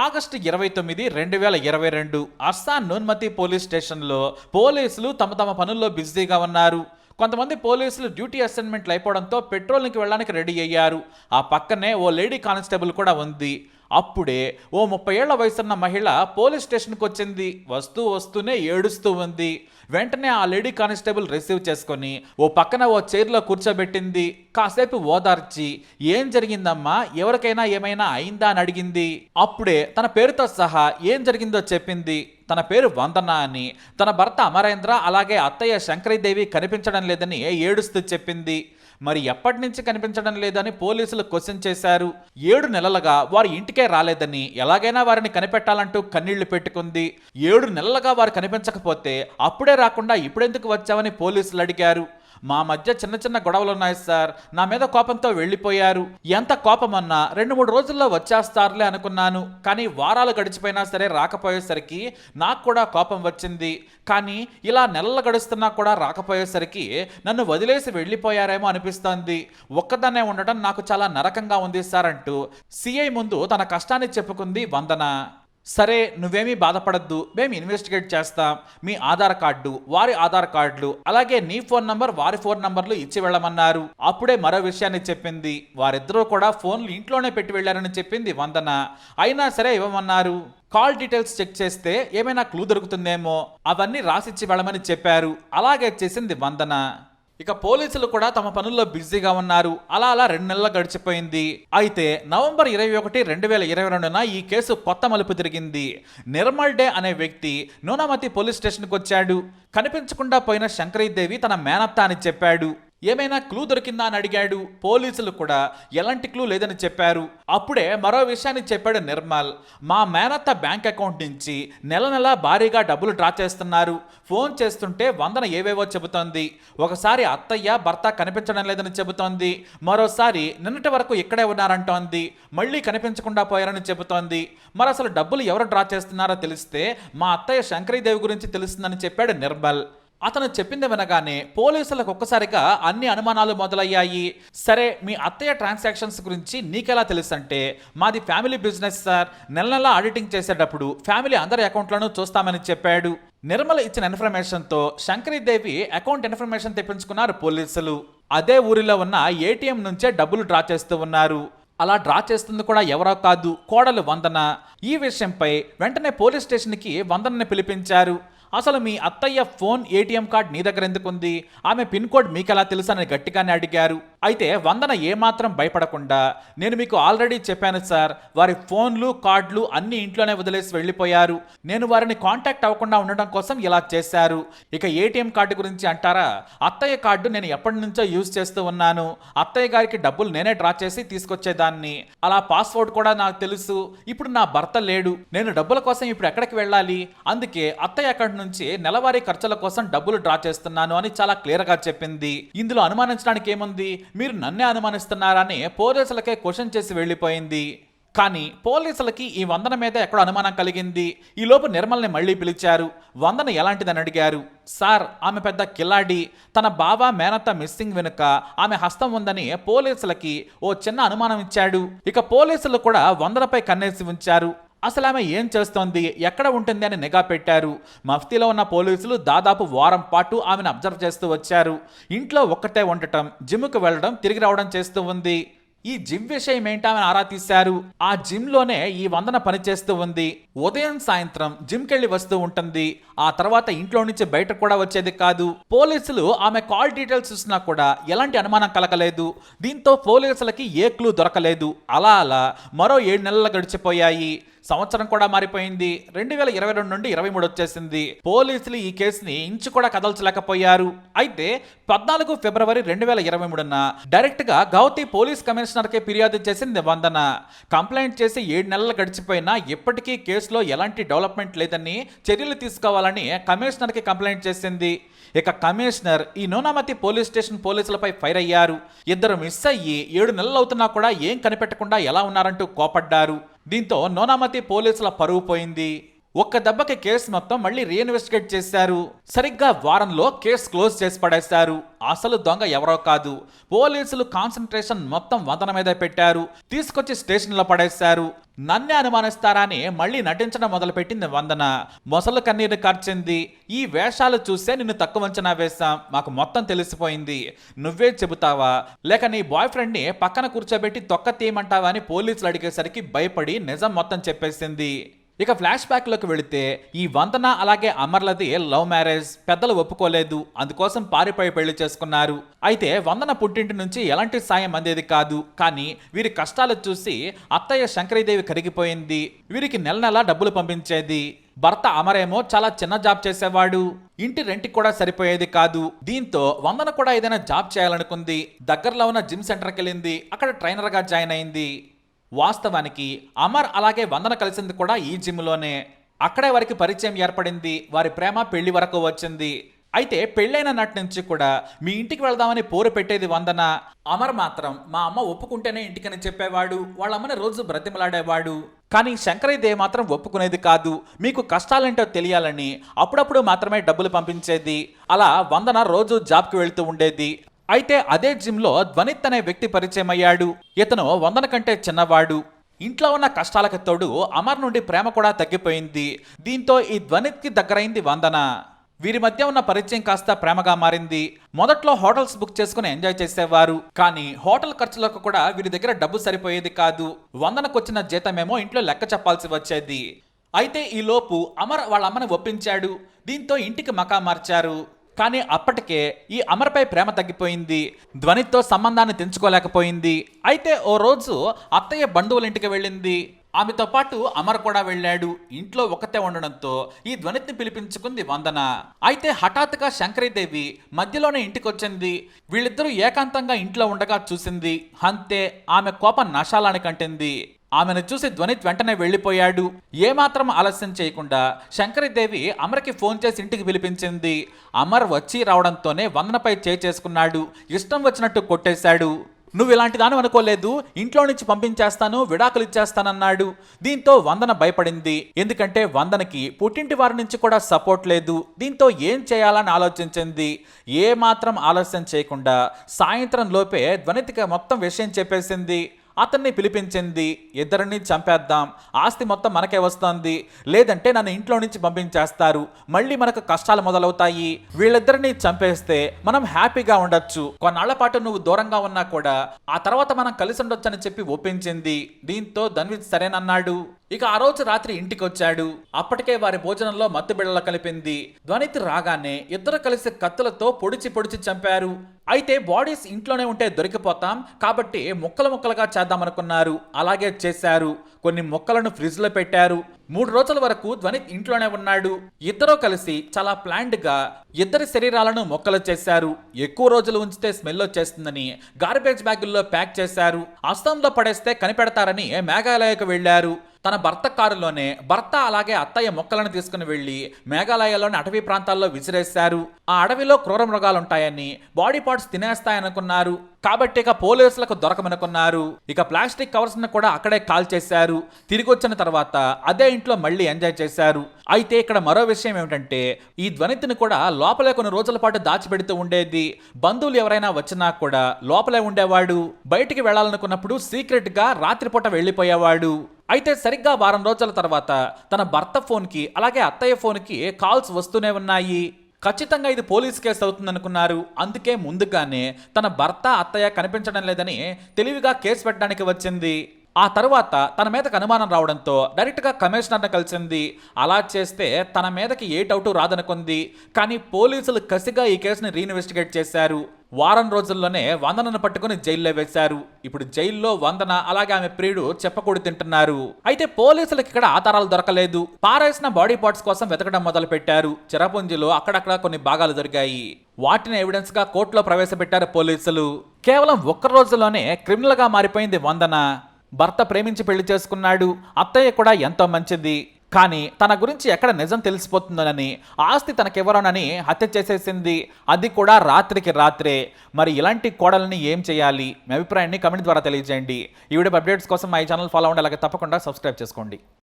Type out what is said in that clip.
August ఇరవై తొమ్మిది రెండు వేల ఇరవై రెండు అస్సాం నూన్మతి పోలీస్ స్టేషన్లో పోలీసులు తమ తమ పనుల్లో బిజీగా ఉన్నారు. కొంతమంది పోలీసులు డ్యూటీ అసైన్మెంట్లు అయిపోవడంతో పెట్రోలింగ్కి వెళ్ళడానికి రెడీ అయ్యారు. ఆ పక్కనే ఓ లేడీ కానిస్టేబుల్ కూడా ఉంది. అప్పుడే ఓ ముప్పై ఏళ్ళ వయసున్న మహిళ పోలీస్ స్టేషన్కి వచ్చింది. వస్తూ వస్తూనే ఏడుస్తూ ఉంది. వెంటనే ఆ లేడీ కానిస్టేబుల్ రిసీవ్ చేసుకొని ఓ పక్కన ఓ చైర్లో కూర్చోబెట్టింది. కాసేపు ఓదార్చి ఏం జరిగిందమ్మా? ఎవరికైనా ఏమైనా అయిందా? అని అడిగింది. అప్పుడే తన పేరుతో సహా ఏం జరిగిందో చెప్పింది. తన పేరు వందన అని తన భర్త అమరేంద్ర అలాగే అత్తయ్య శంకరీదేవి కనిపించడం లేదని ఏడుస్తూ చెప్పింది. మరి ఎప్పటి నుంచి కనిపించడం లేదని పోలీసులు క్వశ్చన్ చేశారు. ఏడు నెలలుగా వారి ఇంటికే రాలేదని ఎలాగైనా వారిని కనిపెట్టాలంటూ కన్నీళ్ళు పెట్టుకుంది. ఏడు నెలలుగా వారు కనిపించకపోతే అప్పుడే రాకుండా ఇప్పుడెందుకు వచ్చావని పోలీసులు అడిగారు. మా మధ్య చిన్న చిన్న గొడవలు ఉన్నాయి సార్. నా మీద కోపంతో వెళ్ళిపోయారు. ఎంత కోపమన్నా రెండు మూడు రోజుల్లో వచ్చేస్తారులే అనుకున్నాను. కానీ వారాలు గడిచిపోయినా సరే రాకపోయేసరికి నాకు కూడా కోపం వచ్చింది. కానీ ఇలా నెలలు గడుస్తున్నా కూడా రాకపోయేసరికి నన్ను వదిలేసి వెళ్ళిపోయారేమో అనిపిస్తోంది. ఒక్కదాన్నే ఉండటం నాకు చాలా నరకంగా ఉంది సార్ అంటూ సిఐ ముందు తన కష్టాన్ని చెప్పుకుంది వందన. సరే నువ్వేమీ బాధపడద్దు. మేము ఇన్వెస్టిగేట్ చేస్తాం. మీ ఆధార్ కార్డు వారి ఆధార్ కార్డులు అలాగే నీ ఫోన్ నంబర్ వారి ఫోన్ నంబర్లు ఇచ్చి వెళ్ళమన్నారు. అప్పుడే మరో విషయాన్ని చెప్పింది. వారిద్దరూ కూడా ఫోన్లు ఇంట్లోనే పెట్టి వెళ్ళారని చెప్పింది వందన. అయినా సరే ఇవ్వమన్నారు. కాల్ డీటెయిల్స్ చెక్ చేస్తే ఏమైనా క్లూ దొరుకుతుందేమో. అవన్నీ రాసిచ్చి వెళ్ళమని చెప్పారు. అలాగే చేసింది వందన. ఇక పోలీసులు కూడా తమ పనుల్లో బిజీగా ఉన్నారు. అలా అలా రెండు నెలలు గడిచిపోయింది. అయితే నవంబర్ ఇరవై ఒకటి రెండు వేల ఇరవై రెండున ఈ కేసు కొత్త మలుపు తిరిగింది. నిర్మల్ డే అనే వ్యక్తి నూనమతి పోలీస్ స్టేషన్కి వచ్చాడు. కనిపించకుండా పోయిన శంకరీదేవి తన మేనత్త అని చెప్పాడు. ఏమైనా క్లూ దొరికిందా అని అడిగాడు. పోలీసులు కూడా ఎలాంటి క్లూ లేదని చెప్పారు. అప్పుడే మరో విషయాన్ని చెప్పాడు నిర్మల్. మా మేనత్త బ్యాంక్ అకౌంట్ నుంచి నెల నెల భారీగా డబ్బులు డ్రా చేస్తున్నారు. ఫోన్ చేస్తుంటే వందన ఏవేవో చెబుతోంది. ఒకసారి అత్తయ్య భర్త కనిపించడం లేదని చెబుతోంది. మరోసారి నిన్నటి వరకు ఇక్కడే ఉన్నారంటోంది. మళ్ళీ కనిపించకుండా పోయారని చెబుతోంది. మరి అసలు డబ్బులు ఎవరు డ్రా చేస్తున్నారో తెలిస్తే మా అత్తయ్య శంకరీదేవి గురించి తెలుస్తుందని చెప్పాడు నిర్మల్. అతను చెప్పింది వినగానే పోలీసులకు ఒక్కసారిగా అన్ని అనుమానాలు మొదలయ్యాయి. సరే మీ అత్తయ్య ట్రాన్సాక్షన్స్ గురించి నీకెలా తెలుసంటే మాది ఫ్యామిలీ బిజినెస్ సార్. నెల నెల ఆడిటింగ్ చేసేటప్పుడు ఫ్యామిలీ అందరి అకౌంట్లను చూస్తామని చెప్పాడు. నిర్మల ఇచ్చిన ఇన్ఫర్మేషన్తో శంకరీదేవి అకౌంట్ ఇన్ఫర్మేషన్ తెప్పించుకున్నారు పోలీసులు. అదే ఊరిలో ఉన్న ఏటీఎం నుంచే డబ్బులు డ్రా చేస్తూ ఉన్నారు. అలా డ్రా చేస్తుంది కూడా ఎవరో కాదు కోడలు వందన. ఈ విషయంపై వెంటనే పోలీస్ స్టేషన్కి వందనని పిలిపించారు. అసలు మీ అత్తయ్య ఫోన్ ఏటీఎం కార్డ్ నీ దగ్గర ఎందుకుంది? ఆమె పిన్ కోడ్ మీకెలా తెలుసని గట్టిగానే అడిగారు. అయితే వందన ఏమాత్రం భయపడకుండా నేను మీకు ఆల్రెడీ చెప్పాను సార్ వారి ఫోన్లు కార్డులు అన్ని ఇంట్లోనే వదిలేసి వెళ్ళిపోయారు. నేను వారిని కాంటాక్ట్ అవ్వకుండా ఉండడం కోసం ఇలా చేశారు. ఇక ఏటీఎం కార్డు గురించి అంటారా? అత్తయ్య కార్డు నేను ఎప్పటి నుంచో యూజ్ చేస్తూ ఉన్నాను. అత్తయ్య గారికి డబ్బులు నేనే డ్రా చేసి తీసుకొచ్చేదాన్ని. అలా పాస్వర్డ్ కూడా నాకు తెలుసు. ఇప్పుడు నా భర్త లేడు. నేను డబ్బుల కోసం ఇప్పుడు ఎక్కడికి వెళ్ళాలి? అందుకే అత్తయ్య అక్కడి నుంచి నెలవారీ ఖర్చుల కోసం డబ్బులు డ్రా చేస్తున్నాను అని చాలా క్లియర్గా చెప్పింది. ఇందులో అనుమానించడానికి ఏముంది? మీరు నన్నే అనుమానిస్తున్నారని పోలీసులకే క్వశ్చన్ చేసి వెళ్ళిపోయింది. కానీ పోలీసులకి ఈ వందన మీద ఎక్కడ అనుమానం కలిగింది. ఈలోపు నిర్మల్ని మళ్ళీ పిలిచారు. వందన ఎలాంటిదని అడిగారు. సార్ ఆమె పెద్ద కిలాడి తన బావ మేనత్త మిస్సింగ్ వెనుక ఆమె హస్తం ఉందని పోలీసులకి ఓ చిన్న అనుమానం ఇచ్చాడు. ఇక పోలీసులు కూడా వందనపై కన్నేసి ఉంచారు. అసలు ఆమె ఏం చేస్తోంది? ఎక్కడ ఉంటుంది అని నిఘా పెట్టారు. మఫ్తీలో ఉన్న పోలీసులు దాదాపు వారం పాటు ఆమెను అబ్జర్వ్ చేస్తూ వచ్చారు. ఇంట్లో ఒక్కటే ఉండటం జిమ్కు వెళ్ళడం తిరిగి రావడం చేస్తూ ఉంది. ఈ జిమ్ విషయం ఏంటామని ఆరా తీశారు? ఆ జిమ్లోనే ఈ వందన పనిచేస్తూ ఉంది. ఉదయం సాయంత్రం జిమ్ కెళ్ళి వస్తూ ఉంటుంది. ఆ తర్వాత ఇంట్లో నుంచి బయట కూడా వచ్చేది కాదు. పోలీసులు ఆమె కాల్ డీటెయిల్స్ చూసినా కూడా ఎలాంటి అనుమానం కలగలేదు. దీంతో పోలీసులకి ఏ క్లూ దొరకలేదు. అలా అలా మరో ఏడు నెలలు గడిచిపోయాయి. సంవత్సరం కూడా మారిపోయింది. రెండు వేల ఇరవై రెండు నుండి ఇరవై మూడు వచ్చేసింది. పోలీసులు ఈ కేసుని ఇంచు కూడా కదల్చలేకపోయారు. అయితే పద్నాలుగు ఫిబ్రవరి రెండు వేల ఇరవై మూడున డైరెక్ట్గా గౌతి పోలీస్ కమిషనర్కి ఫిర్యాదు చేసింది వందన కంప్లైంట్ చేసి ఏడు నెలలు గడిచిపోయినా ఇప్పటికీ కేసులో ఎలాంటి డెవలప్మెంట్ లేదని చర్యలు తీసుకోవాలని కమిషనర్కి కంప్లైంట్ చేసింది. ఇక కమిషనర్ ఈ నూనామతి పోలీస్ స్టేషన్ పోలీసులపై ఫైర్ అయ్యారు. ఇద్దరు మిస్ అయ్యి ఏడు నెలలు అవుతున్నా కూడా ఏం కనిపెట్టకుండా ఎలా ఉన్నారంటూ కోపడ్డారు. దీంతో నోనామతి పోలీసుల పరువు పోయింది. ఒక్క దెబ్బకి కేసు మొత్తం మళ్ళీ రీఇన్వెస్టిగేట్ చేశారు. సరిగ్గా వారంలో కేసు క్లోజ్ చేసి పడేశారు. అసలు దొంగ ఎవరో కాదు. పోలీసులు కాన్సన్ట్రేషన్ మొత్తం వందన మీద పెట్టారు. తీసుకొచ్చి స్టేషన్లో పడేశారు. నన్నే అనుమానిస్తారా అని మళ్ళీ నటించడం మొదలుపెట్టింది వందన. మొసలు కన్నీరు కార్చింది. ఈ వేషాలు చూస్తే నిన్ను తక్కువ అంచనా వేశాం. మాకు మొత్తం తెలిసిపోయింది. నువ్వే చెబుతావా? లేక నీ బాయ్ ఫ్రెండ్ని పక్కన కూర్చోబెట్టి తొక్క తీయమంటావా అని పోలీసులు అడిగేసరికి భయపడి నిజం మొత్తం చెప్పేసింది. ఇక ఫ్లాష్ బ్యాక్లోకి వెళితే ఈ వందన అలాగే అమర్లది లవ్ మ్యారేజ్ పెద్దలు ఒప్పుకోలేదు. అందుకోసం పారిపోయి పెళ్ళి చేసుకున్నారు. అయితే వందన పుట్టింటి నుంచి ఎలాంటి సాయం అందేది కాదు. కానీ వీరి కష్టాలు చూసి అత్తయ్య శంకరీదేవి కరిగిపోయింది. వీరికి నెల నెల డబ్బులు పంపించేది. భర్త అమరేమో చాలా చిన్న జాబ్ చేసేవాడు. ఇంటి రెంట్ కూడా సరిపోయేది కాదు. దీంతో వందన కూడా ఏదైనా జాబ్ చేయాలనుకుంది. దగ్గరలో ఉన్న జిమ్ సెంటర్కి వెళ్ళింది. అక్కడ ట్రైనర్గా జాయిన్ అయింది. వాస్తవానికి అమర్ అలాగే వందన కలిసింది కూడా ఈ జిమ్లోనే. అక్కడే వారికి పరిచయం ఏర్పడింది వారి ప్రేమ పెళ్ళి వరకు వచ్చింది. అయితే పెళ్ళైన నాటి నుంచి కూడా మీ ఇంటికి వెళ్దామని పోరు పెట్టేది వందన. అమర్ మాత్రం మా అమ్మ ఒప్పుకుంటేనే ఇంటికని చెప్పేవాడు వాళ్ళ అమ్మని రోజు బ్రతిమలాడేవాడు. కానీ శంకరయ్యదే మాత్రం ఒప్పుకునేది కాదు మీకు కష్టాలేంటో తెలియాలని అప్పుడప్పుడు మాత్రమే డబ్బులు పంపించేది. అలా వందన రోజు జాబ్కి వెళ్తూ ఉండేది. అయితే అదే జిమ్లో ధ్వనిత్ అనే వ్యక్తి పరిచయం అయ్యాడు. ఇతను వందన కంటే చిన్నవాడు. ఇంట్లో ఉన్న కష్టాలకు తోడు అమర్ నుండి ప్రేమ కూడా తగ్గిపోయింది. దీంతో ఈ ధ్వనిత్కి దగ్గరైంది వందన. వీరి మధ్య ఉన్న పరిచయం కాస్త ప్రేమగా మారింది. మొదట్లో హోటల్స్ బుక్ చేసుకుని ఎంజాయ్ చేసేవారు. కానీ హోటల్ ఖర్చులకు కూడా వీరి దగ్గర డబ్బు సరిపోయేది కాదు. వందనకు వచ్చిన జీతమేమో ఇంట్లో లెక్క చెప్పాల్సి వచ్చేది. అయితే ఈలోపు అమర్ వాళ్ళ అమ్మని ఒప్పించాడు. దీంతో ఇంటికి మకా మార్చారు. కానీ అప్పటికే ఈ అమర్పై ప్రేమ తగ్గిపోయింది ధ్వనితో సంబంధాన్ని తెంచుకోలేకపోయింది. అయితే ఓ రోజు అత్తయ్య బంధువుల ఇంటికి వెళ్ళింది. ఆమెతో పాటు అమర్ కూడా వెళ్ళాడు. ఇంట్లో ఒకతే ఉండడంతో ఈ ధ్వనిని పిలిపించుకుంది వందన. అయితే హఠాత్తుగా శంకరీదేవి మధ్యలోనే ఇంటికి వచ్చింది వీళ్ళిద్దరూ ఏకాంతంగా ఇంట్లో ఉండగా చూసింది. అంతే ఆమె కోపం నశాలానికి అంటింది. ఆమెను చూసి ధ్వనిత్ వెంటనే వెళ్ళిపోయాడు. ఏమాత్రం ఆలస్యం చేయకుండా శంకరిదేవి అమర్కి ఫోన్ చేసి ఇంటికి పిలిపించింది. అమర్ వచ్చి రావడంతోనే వందనపై చేసుకున్నాడు. ఇష్టం వచ్చినట్టు కొట్టేశాడు. నువ్వు ఇలాంటి దాని అనుకోలేదు. ఇంట్లో నుంచి పంపించేస్తాను విడాకులు ఇచ్చేస్తానన్నాడు. దీంతో వందన భయపడింది. ఎందుకంటే వందనకి పుట్టింటి వారి నుంచి కూడా సపోర్ట్ లేదు. దీంతో ఏం చేయాలని ఆలోచించింది. ఏ మాత్రం ఆలస్యం చేయకుండా సాయంత్రం లోపే ధ్వనితికి మొత్తం విషయం చెప్పేసింది. అతన్ని పిలిపించింది ఇద్దరిని చంపేద్దాం. ఆస్తి మొత్తం మనకే వస్తుంది. లేదంటే నన్ను ఇంట్లో నుంచి పంపించేస్తారు. మళ్ళీ మనకు కష్టాలు మొదలవుతాయి. వీళ్ళిద్దరిని చంపేస్తే మనం హ్యాపీగా ఉండొచ్చు. కొన్నాళ్ళ పాటు నువ్వు దూరంగా ఉన్నా కూడా ఆ తర్వాత మనం కలిసి ఉండొచ్చని చెప్పి ఒప్పించింది. దీంతో ధన్విత్ సరేనన్నాడు. ఇక ఆ రోజు రాత్రి ఇంటికి వచ్చాడు అప్పటికే వారి భోజనంలో మత్తు బిళ్ళ కలిపింది. ధ్వనిత్ రాగానే ఇద్దరు కలిసి కత్తులతో పొడిచి పొడిచి చంపారు. అయితే బాడీస్ ఇంట్లోనే ఉంటే దొరికిపోతాం. కాబట్టి ముక్కలు ముక్కలుగా చేద్దామనుకున్నారు. అలాగే చేశారు. కొన్ని మొక్కలను ఫ్రిడ్జ్లో పెట్టారు. మూడు రోజుల వరకు ధ్వనిత్ ఇంట్లోనే ఉన్నాడు. ఇద్దరూ కలిసి చాలా ప్లాండ్గా ఇద్దరి శరీరాలను మొక్కలు చేశారు. ఎక్కువ రోజులు ఉంచితే స్మెల్ వచ్చేస్తుందని గార్బేజ్ బ్యాగుల్లో ప్యాక్ చేశారు. అస్తంలో పడేస్తే కనిపెడతారని మేఘాలయకు వెళ్ళారు తన భర్త కారులోనే భర్త అలాగే అత్తయ్య మొక్కలను తీసుకుని వెళ్ళి మేఘాలయలోని అటవీ ప్రాంతాల్లో విసిరేశారు. ఆ అడవిలో క్రూర మృగాలుంటాయని బాడీ పార్ట్స్ తినేస్తాయనుకున్నారు. కాబట్టి ఇక పోలీసులకు దొరకమనుకున్నారు. ఇక ప్లాస్టిక్ కవర్స్ను కూడా అక్కడే కాల్ చేశారు తిరిగి వచ్చిన తర్వాత అదే ఇంట్లో మళ్ళీ ఎంజాయ్ చేశారు. అయితే ఇక్కడ మరో విషయం ఏమిటంటే ఈ ధ్వనితిని కూడా లోపలే కొన్ని రోజుల పాటు దాచిపెడుతూ ఉండేది. బంధువులు ఎవరైనా వచ్చినా కూడా లోపలే ఉండేవాడు. బయటికి వెళ్ళాలనుకున్నప్పుడు సీక్రెట్గా రాత్రిపూట వెళ్ళిపోయేవాడు. అయితే సరిగ్గా వారం రోజుల తర్వాత తన భర్త ఫోన్కి అలాగే అత్తయ్య ఫోన్కి కాల్స్ వస్తూనే ఉన్నాయి. ఖచ్చితంగా ఇది పోలీస్ కేసు అవుతుందనుకున్నారు. అందుకే ముందుగానే తన భర్త అత్తయ్య కనిపించడం లేదని తెలివిగా కేసు పెట్టడానికి వచ్చింది. ఆ తర్వాత తన మీదకి అనుమానం రావడంతో డైరెక్ట్గా కమిషనర్ని కలిసింది. అలా చేస్తే తన మీదకి ఏ డౌటు రాదనుకుంది. కానీ పోలీసులు కసిగా ఈ కేసుని రీఇన్వెస్టిగేట్ చేశారు. వారం రోజుల్లోనే వందనను పట్టుకుని జైల్లో వేశారు. ఇప్పుడు జైల్లో వందన అలాగే ఆమె ప్రియుడు చెప్పకూడి తింటున్నారు. అయితే పోలీసులకు ఇక్కడ ఆధారాలు దొరకలేదు. పారేసిన బాడీ పార్ట్స్ కోసం వెతకడం మొదలు పెట్టారు చిరపుంజిలో అక్కడక్కడ కొన్ని భాగాలు దొరికాయి. వాటిని ఎవిడెన్స్గా కోర్టులో ప్రవేశపెట్టారు పోలీసులు. కేవలం ఒక్క రోజులోనే క్రిమినల్గా మారిపోయింది వందన. భర్త ప్రేమించి పెళ్ళి చేసుకున్నాడు. అత్తయ్య కూడా ఎంతో మంచిది. కానీ తన గురించి ఎక్కడ నిజం తెలిసిపోతుందనని ఆస్తి తనకెవరోనని హత్య చేసేసింది అది కూడా రాత్రికి రాత్రే. మరి ఇలాంటి కోడల్ని ఏం చేయాలి? మీ అభిప్రాయాన్ని కమెంట్ ద్వారా తెలియజేయండి. ఈ వీడియో అప్డేట్స్ కోసం మా ఈ ఛానల్ ఫాలో అవ్వండి అలాగే తప్పకుండా సబ్స్క్రైబ్ చేసుకోండి.